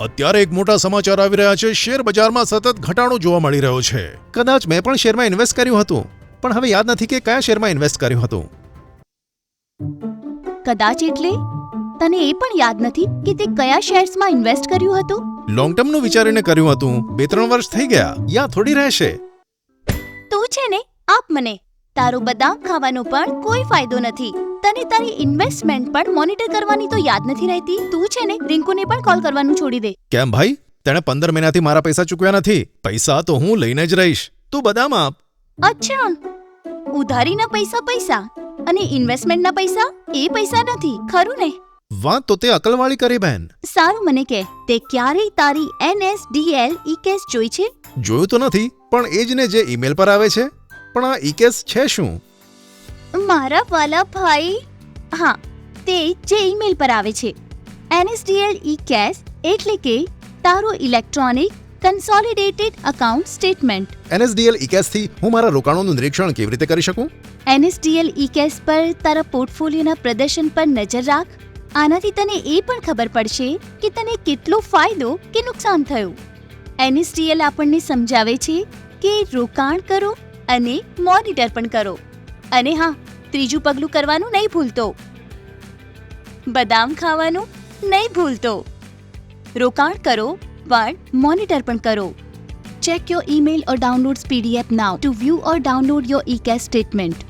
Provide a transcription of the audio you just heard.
અત્યારે એક મોટા સમાચાર આવી રહ્યા છે. શેર બજારમાં સતત ઘટાડો જોવા મળી રહ્યો છે. કદાચ મેં પણ શેરમાં ઇન્વેસ્ટ કર્યું હતું. પણ હવે યાદ નથી કે કયા શેરમાં ઇન્વેસ્ટ કર્યું હતું. કદાચ એટલે? તને એ પણ યાદ નથી કે તે કયા શેર્સમાં ઇન્વેસ્ટ કર્યું હતું? લોંગ ટર્મનું વિચારીને કર્યું હતું. બે ત્રણ વર્ષ થઈ ગયા. યા થોડી રહેશે. તું છે ને આપ મને. તારો બદામ ખાવાનો પણ કોઈ ફાયદો નથી. તને તારી ઇન્વેસ્ટમેન્ટ પણ મોનિટર કરવાની તો યાદ નથી રહેતી? તું છે ને રિંકુને પણ કોલ કરવાનું છોડી દે. કેમ ભાઈ? તેણે પંદર મહિનાથી મારા પૈસા ચૂકવ્યા નથી. પૈસા તો હું લઈને જ રહીશ. તું બદામ આપ. અચ્છા. ઉધારીના પૈસા પૈસા અને ઇન્વેસ્ટમેન્ટના પૈસા એ પૈસા નથી ખરું ને? વાત તો તે અકલવાળી કરી બેન. સારું મને કે તે ક્યારેય તારી એનએસડીએલ ઈ કેસ જોઈ છે? જોયું તો નથી પણ એ જ ને જે ઈમેલ પર આવે છે. પણ આ ઈ કેસ છે શું? મારા વાલા ભાઈ હા તે જે ઈમેલ પર આવે છે. એનએસડીએલ ઈ કેસ એટલે કે તારો electronic consolidated account statement. NSDL e કેસથી હું મારા રોકાણોનું નિરીક્ષણ કેવી રીતે કરી શકું? એનએસડીએલ ઈ કેસ પર તારા પોર્ટફોલિયોના પ્રદર્શન પર નજર રાખ. આનાથી તને એ પણ ખબર પડશે કે તને કેટલો ફાયદો કે નુકસાન થયું. એનએસડીએલ આપણને સમજાવે છે કે રોકાણ કરો અને મોનિટર પણ કરો અને હા ત્રીજું પગલું કરવાનું નહીં ભૂલતો બદામ ખાવાનું નહીં ભૂલતો રોકાણ કરો પણ મોનિટર પણ કરો Check your email or downloads PDF now to view or download your eCash statement.